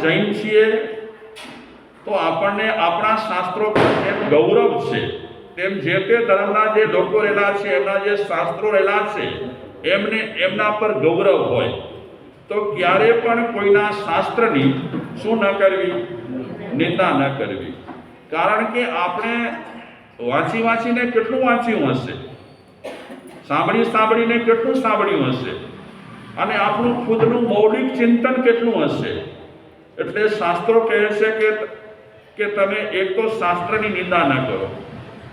જૈન છીએ, તો આપણને આપણા શાસ્ત્રો પર એમ ગૌરવ છે. તેમ જે તે ધર્મના જે લોકો રહેલા છે, એમના જે શાસ્ત્રો રહેલા છે, એમને એમના પર ગૌરવ હોય. તો ક્યારે પણ કોઈના શાસ્ત્રની શું ન કરવી? નિંદા ન કરવી. કારણ કે આપણે વાંચી વાંચીને કેટલું વાંચ્યું હશે? સાંભળી સાંભળીને કેટલું સાંભળ્યું હશે? અને આપણું ખુદનું મૌલિક ચિંતન કેટલું હશે? એટલે શાસ્ત્રો કહે છે કે કે તમે એક તો શાસ્ત્રની નિંદા ન કરો.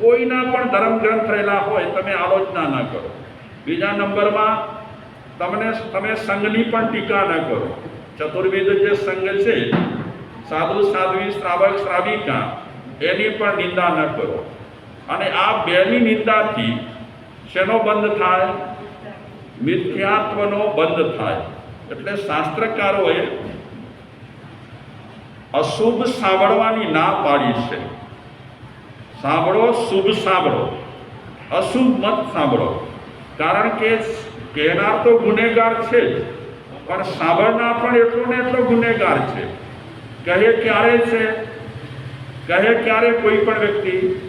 કોઈના પણ ધર્મ ગ્રંથ રહેલા હોય તમે આલોચના ન કરો. બીજા નંબરમાં તમને તમે સંઘની પણ ટીકા ન કરો. ચતુર્વેદ જે સંઘ છે, સાધુ, સાધ્વી, શ્રાવક, શ્રાવિકા, એની પણ નિંદા ન કરો. અને આ બેની નિંદાથી શેનો બંધ થાય? મિથ્યાત્વનો બંધ થાય. એટલે શાસ્ત્રકારોએ અશુભ સાંભળવાની ના પાડી છે. સાંભળો શુભ સાંભળો. અશુભ મત સાંભળો. કારણ કે કહેનાર તો ગુનેગાર છે જ પણ સાંભળનાર પણ એટલો ને એટલો ગુનેગાર છે. કહે ક્યારે છે? કહે ક્યારે કોઈ પણ વ્યક્તિ?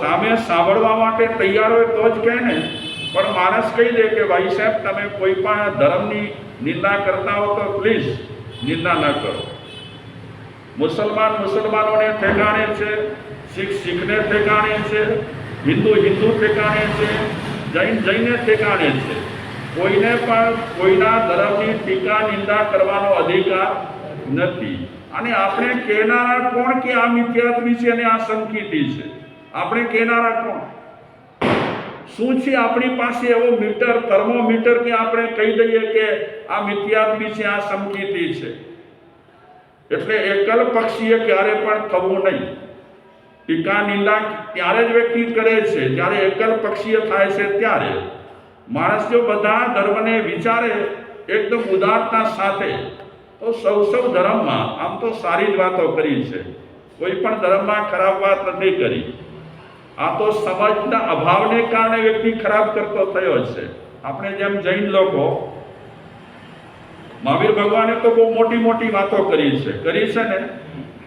સામે સાંભળવા માટે તૈયાર હોય તો જ કહે ને. પણ માણસ કહી દે કે ભાઈ સાહેબ તમે કોઈ પણ ધર્મની નિંદા કરતા હો તો પ્લીઝ નિંદા ન કરો. મુસલમાન મુસલમાનોને ઠેકાણે છે, શીખ શીખને ઠેકાણે છે, હિન્દુ હિન્દુ ઠેકાણે છે, જૈન જૈને ઠેકાણે છે. કોઈને પણ કોઈના ધર્મની ટીકા નિંદા કરવાનો અધિકાર નથી. અને આપણે કહેનારા કોણ કે આ મિથ્યાત્વી છે અને આ સંકિતિ છે? આપણે કહેનારા કોણ? શું છે આપણી પાસે એવો મીટર, થર્મોમીટર કે આપણે કહી દઈએ કે આ મિથ્યાત્વી છે, આ સંકિતિ છે? એટલે એકલ પક્ષીય ક્યારે પણ થવું નહીં. ટીકા નિંદા ત્યારે જ વ્યક્તિ કરે છે, જ્યારે એકલ પક્ષીય થાય છે ત્યારે. માણસ જો બધા ધર્મને વિચારે એકદમ ઉદારતા સાથે, તો સૌ સૌ ધર્મમાં આમ તો સારી જ વાતો કરી છે. કોઈ પણ ધર્મમાં ખરાબ વાત નથી કરી. આ તો સમજના અભાવને કારણે વ્યક્તિ ખરાબ કરતો થયો છે. આપણે જેમ જૈન લોકો મહાવીર ભગવાને તો બહુ મોટી મોટી વાતો કરી છે. કરી છે ને?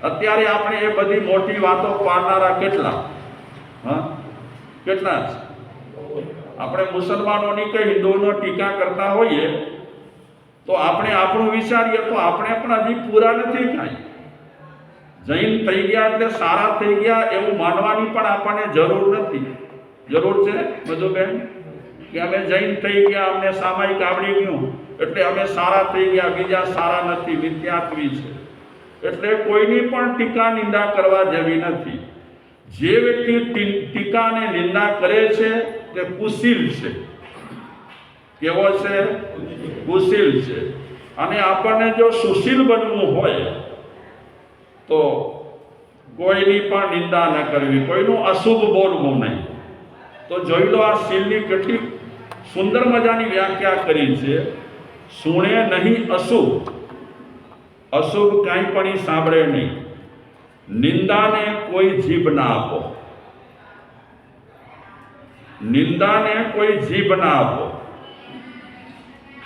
અત્યારે આપણે એ બધી મોટી વાતો પાડનારા કેટલા? હા? કેટલા? આપણે મુસલમાનોની કે હિન્દુઓનો ટીકા કરતા હોઈએ, તો આપણે આપણું વિચારીએ તો આપણે પણ હજી પૂરા નથી થાય. જૈન થઈ ગયા એટલે સારા થઈ ગયા એવું માનવાની પણ આપણને જરૂર નથી. જરૂર છે બધું બેન કે અમે જૈન થઈ ગયા, અમને સામાયિક આવડી ગયું? એટલે અમે સારા થઈ ગયા, બીજા સારા નથી મિથ્યાત્વી છે. એટલે કોઈની પણ ટીકા નિંદા કરવા જેવી નથી. જે વ્યક્તિ ટીકાને નિંદા કરે છે તે કુશીલ છે. કેવો છે? કુશીલ છે. અને આપણને જો સુશીલ બનવું હોય, તો કોઈની પણ નિંદા ન કરવી, કોઈનું અશુભ બોલવું નહીં. તો જોઈ લો આ શીલની કેટલી સુંદર મજાની વ્યાખ્યા કરી છે. સુણે નહીં અશુભ અશુભ કાંઈ પણ સાંભળે નહીં. નિંદાને કોઈ જીભ ના આપો. નિંદાને કોઈ જીભ ના આપો.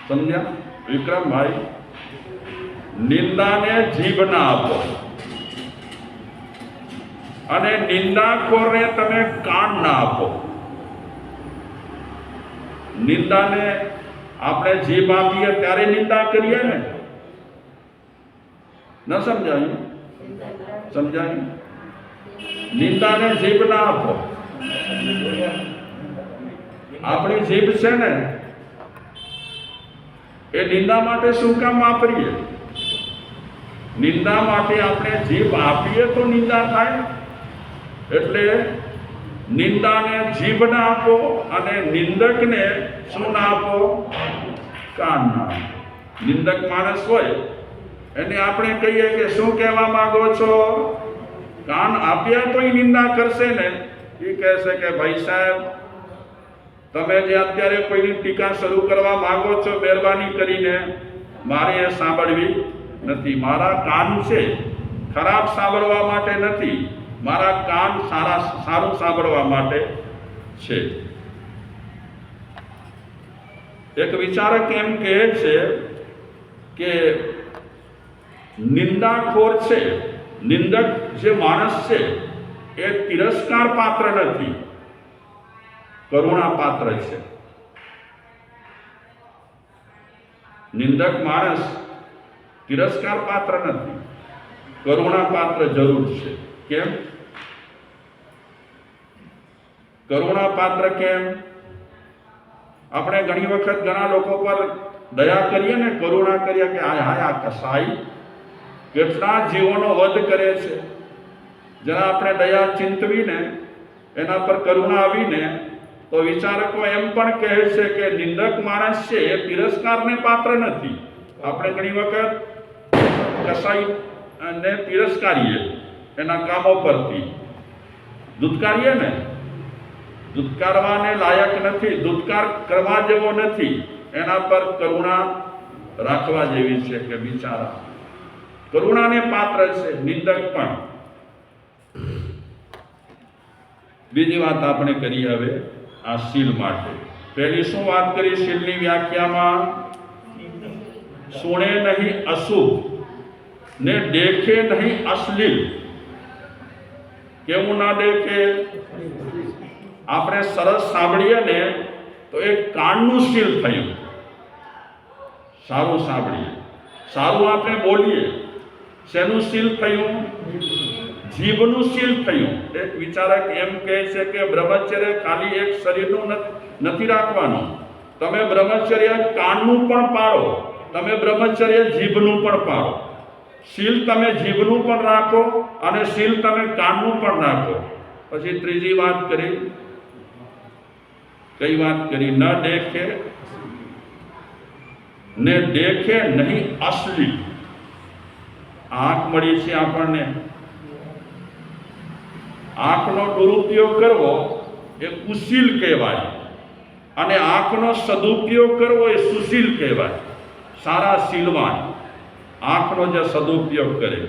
સમજ્યા વિક્રમભાઈ, નિંદાને જીભ ના આપો. અને નિંદાખોરને તમે કાન ના આપો. નિંદાને આપણે જીભ આપીએ ત્યારે નિંદા કરીએ ને. ન સમજાયું? સમજાયું? નિંદાને જીભ ના આપો. આપણી જીભ છે ને, એ નિંદા માટે શું કામ વાપરીએ? નિંદા માટે આપણે જીભ આપીએ તો નિંદા થાય. એટલે નિંદાને જીભ ના આપો અને નિંદકને શું ના આપો? કાન નિંદક માણસ હોય, એને આપણે કહીએ કે શું કહેવા માંગો છો? કાન આપ્યા તો નિંદા કરશે ને? એ કહેશે કે, ભાઈ સાહેબ, તમે જે અત્યારે કોઈની ટીકા શરૂ કરવા માંગો છો મહેરબાની કરીને, મારે એ સાંભળવી નથી. મારા કાન છે, ખરાબ સાંભળવા માટે નથી. મારા કાન સારા, સારું સાંભળવા માટે છે. એક વિચારક એમ કહે છે કે નિંદાખોર છે નિંદક જે માણસ છે એ તિરસ્કાર પાત્ર નથી કરુણા પાત્ર છે નિંદક માણસ તિરસ્કાર પાત્ર નથી કરુણા પાત્ર જરૂર છે કેમ કરુણા પાત્ર કેમ આપણે ઘણી વખત ઘણા લોકો પર દયા કરીએ ને કરુણા કરીએ કે હાય હાય, આ કસાઈ કેટલા જીવોનો વધ કરે છે. જરા આપણે દયા ચિંતવીને, એના પર કરુણા આવીને, તો વિચારકો એમ પણ કહે છે કે નિંદક માણસ છે એ તિરસ્કારને પાત્ર નથી. આપણે ઘણી વખત કસાઈ ને તિરસ્કારીએ એના કામો પરથી. દૂધકારીએ ને? દુત્કારવાને લાયક નથી, દુત્કાર કરવા જેવો નથી. એના પર કરુણા રાખવા જેવી છે કે બિચારા. કરુણાને પાત્ર છે, નિંદક પણ. બીજી વાત આપણે કરી હવે આ શીલ માટે. પહેલી શું વાત કરી શીલની વ્યાખ્યામાં? સુણે નહીં અશુભ, ને દેખે નહીં અશ્લીલ. કેવું ના દેખે? આપણે સરસ સાંભળીએ ને તો એ કાનનું શીલ થયું. સારું સાંભળીએ. સારું આપણે બોલીએ. શેનું શીલ થયું? જીભનું શીલ થયું. એક વિચારક એમ કહે છે કે બ્રહ્મચર્ય ખાલી એક શરીરનું નથ- રાખવાનું. તમે બ્રહ્મચર્ય કાનનું પણ પાળો તમે બ્રહ્મચર્ય જીભનું પણ પાળો શીલ તમે જીભનું પણ રાખો અને શીલ તમે કાનનું પણ રાખો. પછી ત્રીજી વાત કરી. કઈ વાત કરી? ન દેખે? ને દેખે નહીં અસલી. આંખ મળી છે આપણને. આંખનો દુરુપયોગ કરવો એ કુશીલ કહેવાય. અને આંખનો સદુપયોગ કરવો એ સુશીલ કહેવાય. સારા શીલવાન આંખનો જે સદુપયોગ કરે.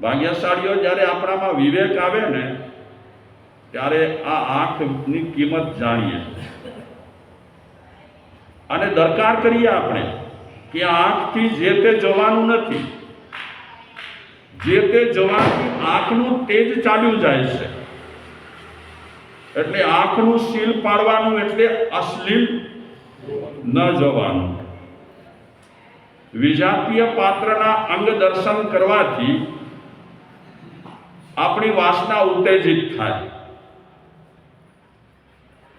ભાગ્યશાળીઓ જ્યારે આપણામાં વિવેક આવે ને ત્યારે આ આંખની કિંમત જાણીએ. અને દરકાર કરીએ આપણે કે આંખથી જે તે જવાનું નથી, જે તે જવાથી આંખનું તેજ ચાલ્યું જાય છે. એટલે આંખનું શીલ પાડવાનું એટલે અશ્લીલ ન જવાનું. વિજાતીય પાત્રના અંગ દર્શન કરવાથી આપણી વાસના ઉત્તેજિત થાય.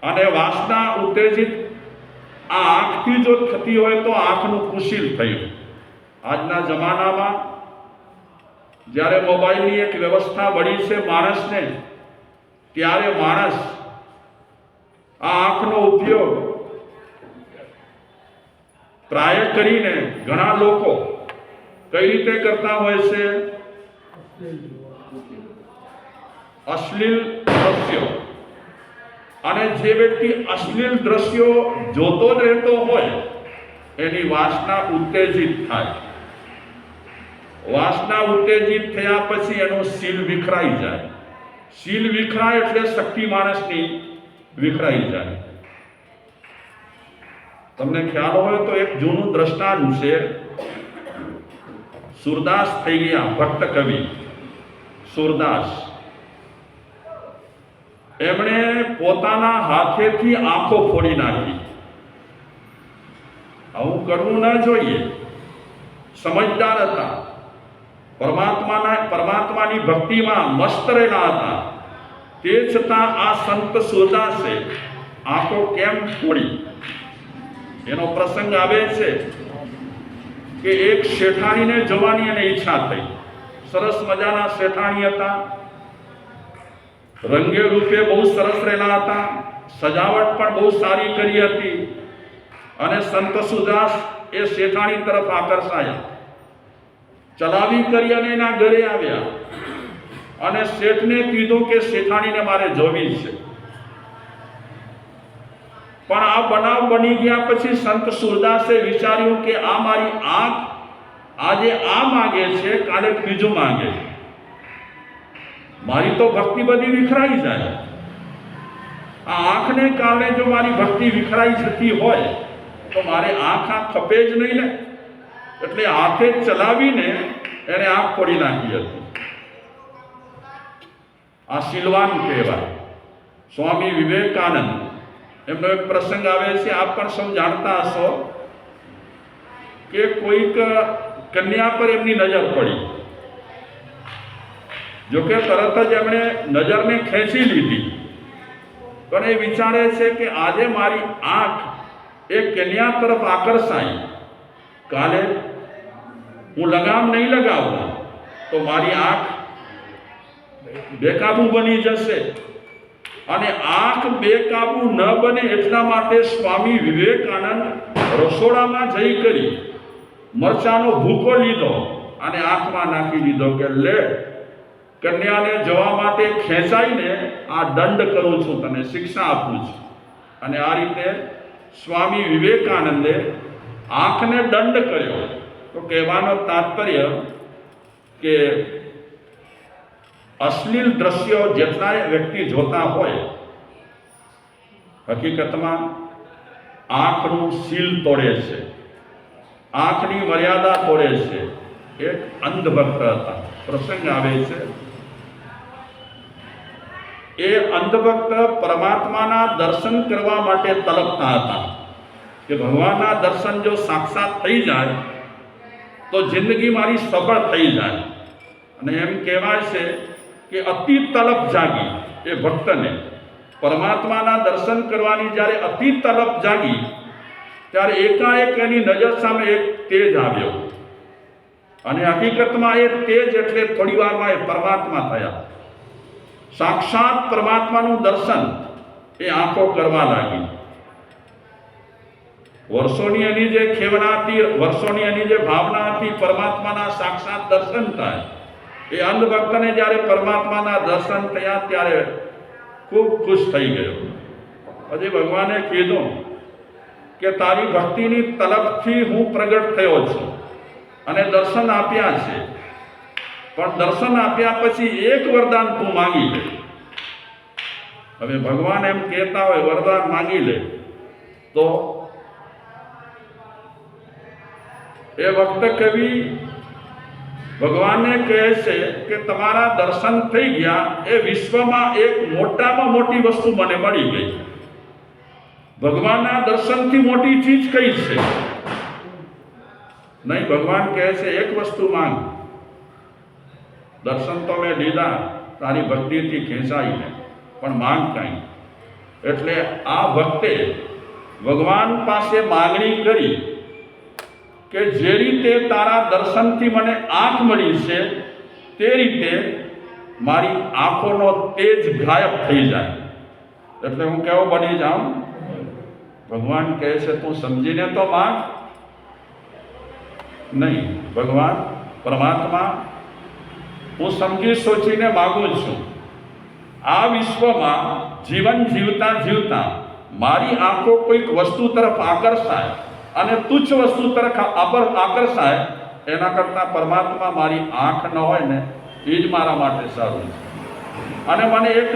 અને વાસના ઉત્તેજિત આ આંખથી જો થતી હોય તો આંખનું કુશીલ થયું. આજના જમાનામાં જ્યારે મોબાઈલની એક વ્યવસ્થા બની છે માણસને, ત્યારે માણસ આ આંખનો ઉપયોગ પ્રાય કરીને ઘણા લોકો કઈ રીતે કરતા હોય છે? અશ્લીલ દ્રશ્યો. અને જે વ્યક્તિ અશ્લીલ દ્રશ્યો જોતો જ રહેતો હોય, એની વાસના ઉત્તેજિત થાય. વાસના ઉત્તેજિત થયા પછી એનો શીલ વિખરાઈ જાય. શીલ વિખરાય એટલે શક્તિ માણસની વિખરાઈ જાય. તમને ખ્યાલ હોય તો એક જૂનું દ્રષ્ટાંત છે. સુરદાસ થઈ ગયા ભટ્ટ કવિ. સુરદાસ. એમણે પોતાના હાથેથી આંખો ફોડી નાખી. આવું કરવું ન જોઈએ. સમજદાર હતા. પરમાત્માના, પરમાત્માની ભક્તિમાં મસ્ત રહેલા હતા. તે છતાં આ સંત સુરદાસે આંખો કેમ ફોડી? એનો પ્રસંગ આવે છે કે એક શેઠાણીને જવાની એને ઈચ્છા થઈ. સરસ મજાના શેઠાણી હતા. રંગે રૂપે બહુ સરસ રહેલા હતા. સજાવટ પણ બહુ સારી કરી હતી. અને સંત સુદાસ એ શેઠાણી તરફ આકર્ષાયા. ચલાવી કરી અને એના ઘરે આવ્યા. અને શેઠને કીધું કે શેઠાણીને મારે જોવી છે. પણ આ બનાવ બની ગયા પછી સંત સુરદાસે વિચાર્યું કે આ મારી આંખ આજે આ માગે છે, કાલે ત્રીજું માગે છે. મારી તો ભક્તિ બધી વિખરાઈ જાય. આ આંખને કારણે જો મારી ભક્તિ વિખરાઈ જતી હોય, તો મારે આંખ આંખ ખપે જ નહીં ને. એટલે હાથે ચલાવીને એને આંખ ફોડી નાખી હતી. આ સિલવાન કહેવાય. સ્વામી વિવેકાનંદ, એમનો એક પ્રસંગ આવે છે, આપ પણ સૌ જાણતા હશો કે કોઈક કન્યા પર એમની નજર પડી. જોકે તરત જ એમણે નજરને ખેંચી લીધી. પણ એ વિચારે છે કે આજે મારી આંખ એ કન્યા તરફ આકર્ષાઈ. કાલે હું લગામ નહીં લગાવું તો મારી આંખ બેકાબુ બની જશે. અને આંખ બેકાબુ ન બને એટલા માટે સ્વામી વિવેકાનંદ રસોડામાં જઈ કરી મરચાનો ભૂકો લીધો અને આંખમાં નાખી દીધો કે લે કન્યાને જવા માટે ખેંચાઈને આ દંડ કરું છું તને, શિક્ષા આપું છું. અને આ રીતે સ્વામી વિવેકાનંદે આંખને દંડ કર્યો. તો કહેવાનો તાત્પર્ય કે અશ્લીલ દ્રશ્યો જેટલાય વ્યક્તિ જોતા હોય, હકીકતમાં આંખનું સીલ તોડે છે. આંખની મર્યાદા તોડે છે. એક અંધભક્ત હતા. પ્રસંગ આવે છે એ અંધભક્ત પરમાત્માના દર્શન કરવા માટે તલપતા હતા. કે ભગવાનના દર્શન જો સાક્ષાત થઈ જાય, તો જિંદગી મારી સફળ થઈ જાય. અને એમ કહેવાય છે કે અતિ તલપ જાગી એ ભક્તને. પરમાત્માના દર્શન કરવાની જ્યારે અતિ તલપ જાગી, ત્યારે એકાએક એની નજર સામે એક તેજ આવ્યો. અને હકીકતમાં એ તેજ એટલે થોડી વારમાં એ પરમાત્મા થયા. સાક્ષાત પરમાત્માનું દર્શન એ આંખો કરવા લાગી. વર્ષોની એની જે ખેવના હતી વર્ષોની એની જે ભાવના હતી, પરમાત્માના સાક્ષાત દર્શન થાય, એ અંધભક્તને જ્યારે પરમાત્માના દર્શન થયા ત્યારે ખૂબ ખુશ થઈ ગયો. પછી ભગવાને કીધું કે તારી ભક્તિની તલબથી હું પ્રગટ થયો છું અને દર્શન આપ્યા છે. પણ દર્શન આપ્યા પછી એક વરદાન તું માંગી લે. હવે ભગવાન એમ કહેતા હોય, વરદાન માંગી લે. તો એ વખતે કવિ ભગવાને કહે છે કે તમારા દર્શન થઈ ગયા, એ વિશ્વમાં એક મોટામાં મોટી વસ્તુ મને મળી ગઈ. ભગવાનના દર્શનથી મોટી ચીજ કઈ છે? નહીં, ભગવાન કહે છે, એક વસ્તુ માંગ. દર્શન તો મેં લીધા, તારી ભક્તિથી ખેંચાઈને પણ માંગ કાંઈ એટલે આ ભક્તે ભગવાન પાસે માગણી કરી કે જે રીતે તારા દર્શનથી મને આંખ મળી છે, તે રીતે મારી આંખોનો તેજ ગાયબ થઈ જાય. એટલે હું કેવો બની જાઉં? ભગવાન કહે છે, તું સમજીને તો માંગ. નહીં, ભગવાન પરમાત્મા હું સમજી સોચીને માગું છું. આ વિશ્વમાં જીવન જીવતા જીવતા મારી આંખો કોઈક વસ્તુ તરફ આકર્ષાય અને તુચ્છ વસ્તુ તરફ આકર્ષાય, એના કરતાં પરમાત્મા મારી આંખ ન હોય ને, એ જ મારા માટે સારું છે. અને મને એક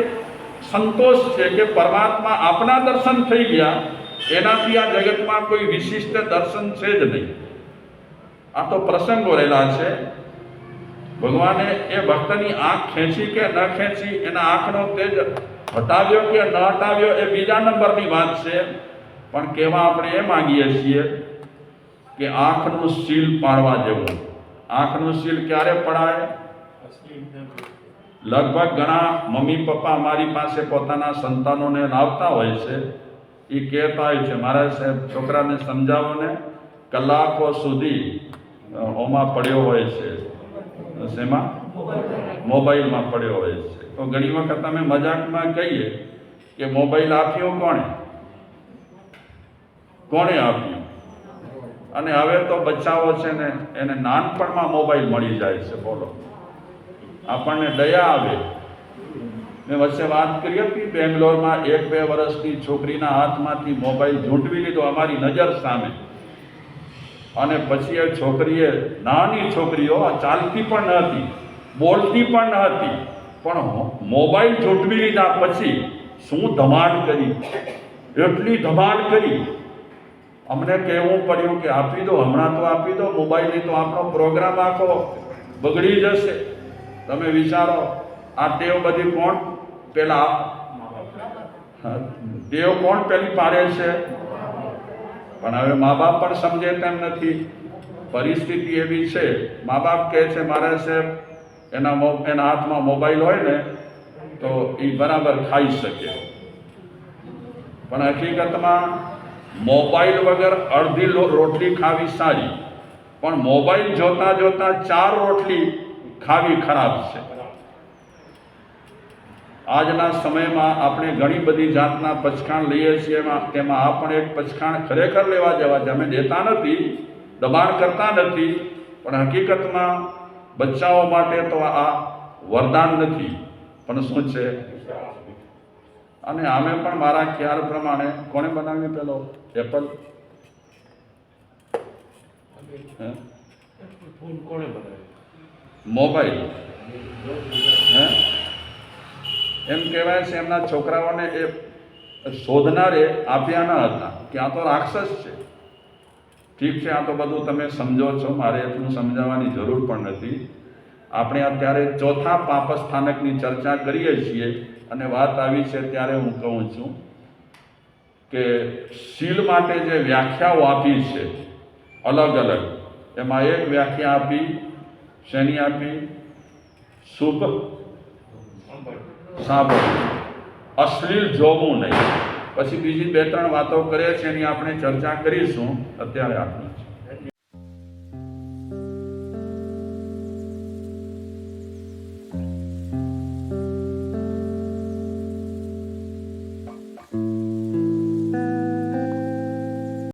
સંતોષ છે કે પરમાત્મા આપના દર્શન થઈ ગયા, એનાથી આ જગતમાં કોઈ વિશિષ્ટ દર્શન છે જ નહીં. આ તો પ્રસંગો રહેલા છે. ભગવાને એ ભક્તની આંખ ખેંચી કે ન ખેંચી એના આંખનો તેજ હટાવ્યો કે ન હટાવ્યો એ બીજા નંબરની વાત છે. પણ કહેવા આપણે એ માંગીએ છીએ કે આંખનું સીલ પાડવા જેવું. આંખનું સીલ ક્યારે પડાય? લગભગ ઘણા મમ્મી પપ્પા મારી પાસે પોતાના સંતાનોને લાવતા હોય છે. એ કહેતા હોય છે મારા સાહેબ, છોકરાને સમજાવો ને, કલાકો સુધી ઓમાં પડ્યો હોય છે. શેમાં? મોબાઈલમાં પડ્યો હોય છે. તો ઘણી વખત અમે મજાકમાં કહીએ કે મોબાઈલ આપ્યો કોણે? કોણે આપ્યો? અને હવે તો બચ્ચાઓ છે ને, એને નાનપણમાં મોબાઈલ મળી જાય છે, બોલો. આપણને દયા આવે. મેં વચ્ચે વાત કરી હતી, બેંગ્લોરમાં એક બે વર્ષની છોકરીના હાથમાંથી મોબાઈલ ઝૂંટવી લીધો, અમારી નજર સામે. અને પછી એ છોકરીએ નાની છોકરીઓ આ ચાલતી પણ ન હતી બોલતી પણ ન હતી પણ મોબાઈલ ઝૂંટવી લીધા પછી શું ધમાલ કરી? એટલી ધમાલ કરી. અમને કહેવું પડ્યું કે આપી દો હમણાં તો આપી દો મોબાઈલની તો આપણો પ્રોગ્રામ આખો બગડી જશે. તમે વિચારો આ ટેવ બધી કોણ પેલા ટેવ કોણ પેલી પાડે છે? પણ હવે મા બાપ પણ સમજે તેમ નથી. પરિસ્થિતિ એવી છે મા બાપ કહે છે, મારે સાહેબ એના એના હાથમાં મોબાઈલ હોય ને, તો એ બરાબર ખાઈ શકે. પણ હકીકતમાં મોબાઈલ વગર અડધી રોટલી ખાવી સારી, પણ મોબાઈલ જોતા જોતા ચાર રોટલી ખાવી ખરાબ છે. આજના સમયમાં આપણે ઘણી બધી જાતના પચખાણ લઈએ છીએ એમાં તેમાં આ પણ એક પચખાણ ખરેખર લેવા જવા છે. અમે દેતા નથી દબાણ કરતા નથી પણ હકીકતમાં બચ્ચાઓ માટે તો આ વરદાન નથી. પણ શું છે? અને આમે પણ મારા ખ્યાલ પ્રમાણે કોણે બનાવી પેલો? એપલ? મોબાઈલ. હે? એમ કહેવાય છે, એમના છોકરાઓને એ શોધનારે આપ્યા ન હતા. કે આ તો રાક્ષસ છે. ઠીક છે, આ તો બધું તમે સમજો છો, મારે એટલું સમજાવવાની જરૂર પણ નથી. આપણે અત્યારે ચોથા પાપ સ્થાનકની ચર્ચા કરીએ છીએ અને વાત આવી છે ત્યારે હું કહું છું કે શીલ માટે જે વ્યાખ્યાઓ આપી છે, અલગ અલગ. એમાં એક વ્યાખ્યા આપી, શેની આપી? શુભ સાંભળવું અશ્લીલ જોવું નહીં. પછી બીજી બે ત્રણ વાતો કરે છે એની આપણે ચર્ચા કરીશું. અત્યારે જ.